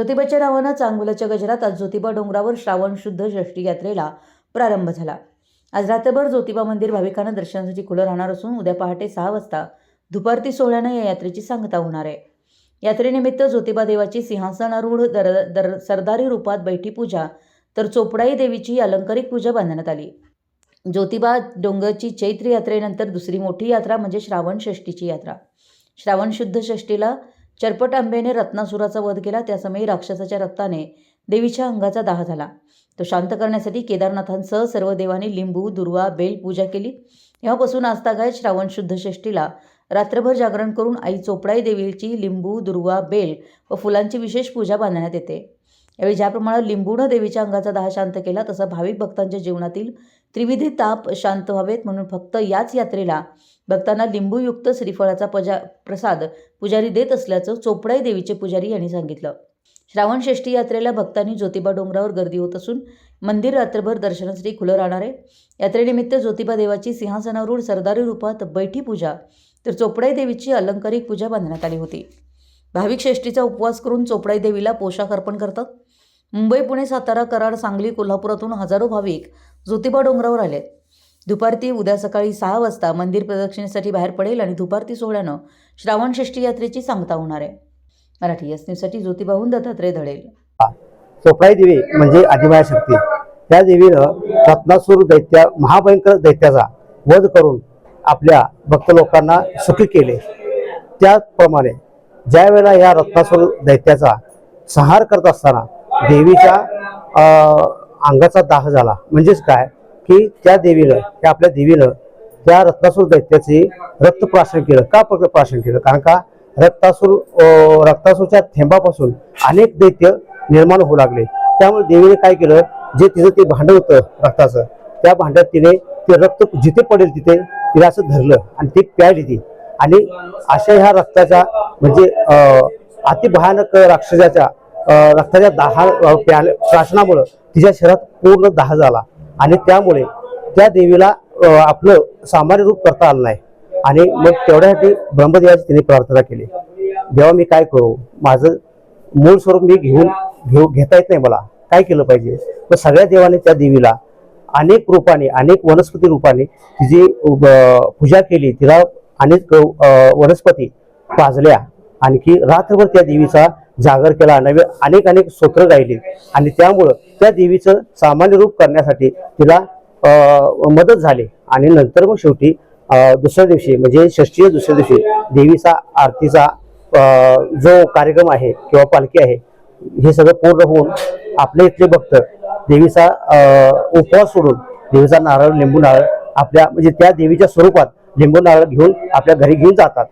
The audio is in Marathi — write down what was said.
ज्योतिबाच्या नावानं चांगुलाच्या गजरात आज ज्योतिबा डोंगरावर श्रावण शुद्ध षष्ठी यात्रेला प्रारंभ झाला. आज रात्रभर ज्योतिबा मंदिर भाविकांना दर्शनासाठी खुलं राहणार असून उद्या पहाटे सहा वाजता दुपारती सोहळ्यानं या यात्रेची सांगता होणार आहे. यात्रेनिमित्त ज्योतिबा देवाची सिंहासनारूढ दर दर सरदारी रूपात बैठी पूजा तर चोपडाई देवीची अलंकारिक पूजा बांधण्यात आली. ज्योतिबा डोंगरची चैत्र यात्रेनंतर दुसरी मोठी यात्रा म्हणजे श्रावण षष्टीची यात्रा. श्रावण शुद्ध षष्टीला चरपट आंबेने रत्नासुराचा वध केला. त्यासमयी राक्षसाच्या रक्ताने देवीच्या अंगाचा दाह झाला. तो शांत करण्यासाठी केदारनाथांसह सर्व देवांनी लिंबू दुर्वा बेल पूजा केली. तेव्हापासून आजतागायत श्रावण शुद्ध षष्टीला रात्रभर जागरण करून आई चोपडाई देवीची लिंबू दुर्वा बेल व फुलांची विशेष पूजा बांधण्यात येते. यावेळी ज्याप्रमाणे लिंबूनं देवीच्या अंगाचा दाह शांत केला तसा भाविक भक्तांच्या जीवनातील त्रिविधी ताप शांत व्हावेत म्हणून फक्त याच यात्रेला भक्तांना लिंबूयुक्त श्रीफळाचा पजा प्रसाद पुजारी देत असल्याचं चोपडाई देवीचे पुजारी यांनी सांगितलं. श्रावण षष्ठी यात्रेला भक्तांनी ज्योतिबा डोंगरावर गर्दी होत असून मंदिर रात्रभर दर्शनासाठी खुलं राहणार आहे. यात्रेनिमित्त ज्योतिबा देवाची सिंहासनावरून सरदारी रूपात बैठी पूजा तर चोपडाई देवीची अलंकारिक पूजा बांधण्यात आली होती. भाविक षष्ठीचा उपवास करून चोपडाई देवीला पोशाख अर्पण करतात. मुंबई पुणे सातारा कराड सांगली कोल्हापुरातून हजारो भाविक ज्योतिबा डोंगरावर आले दुपारती उद्या सकाळी सहा वाजता मंदिर प्रदक्षिणेसाठी बाहेर पडेल आणि दुपारती सोहळ्यानं श्रावण षष्ठी यात्रेची सांगता होणार आहे. मराठी एस न्यूजसाठी ज्योतिबाहून दत्तात्रय धडेल. चोपळाई देवी म्हणजे आदिमाया शक्ती. त्या देवीनं रत्नासूर दैत्या महाभयंकर दैत्याचा वध करून आपल्या भक्त लोकांना सुखी केले. त्याप्रमाणे ज्या वेळेला या रत्नासूर दैत्याचा संहार करत असताना देवीच्या अंगाचा दाह झाला. म्हणजेच काय? की त्या देवीनं त्या आपल्या देवीनं त्या रत्नासूर दैत्याचे रक्तप्राशन केलं. का प्राशन केलं? कारण का रक्तासूर रक्तासूरच्या थेंबापासून अनेक दैत्य निर्माण होऊ लागले. त्यामुळे देवीने काय केलं? जे तिचं ते भांड होतं रक्ताचं त्या भांड्यात तिने ते रक्त जिथे पडेल तिथे तिला असं धरलं आणि ती प्यायली ती. आणि अशा ह्या रक्ताच्या म्हणजे अतिभयानक राक्षसाच्या रक्ताच्या दाहा अं, प्राशनामुळं तिच्या शरीरात पूर्ण दाह झाला. आणि त्यामुळे त्या देवीला आपलं सामान्य रूप करता आलं नाही. आणि मग तेवढ्यासाठी ब्रह्मदेवाची तिने प्रार्थना केली. देवा मी काय करू? माझं मूळ स्वरूप मी घेऊन घेऊ घेता येत नाही मला. काय केलं पाहिजे? मग सगळ्या देवाने त्या देवीला अनेक रूपाने अनेक वनस्पती रूपाने तिची पूजा केली. तिला अनेक वनस्पती पाजल्या. आणखी रात्रभर त्या देवीचा जागर केला. नवे अनेक अनेक स्तोत्र गायली. आणि त्यामुळं त्या देवीचं सामान्य रूप करण्यासाठी तिला मदत झाली. आणि नंतर मग शेवटी दुसऱ्या दिवशी म्हणजे षष्टीच्या दुसऱ्या दिवशी देवीचा आरतीचा जो कार्यक्रम आहे किंवा पालखी आहे हे सगळं पूर्ण होऊन आपले इथले भक्त देवीचा उपवास सोडून देवीचा नारळ लिंबू नारळ आपल्या म्हणजे त्या देवीच्या स्वरूपात लिंबू नारळ घेऊन आपल्या घरी घेऊन जातात.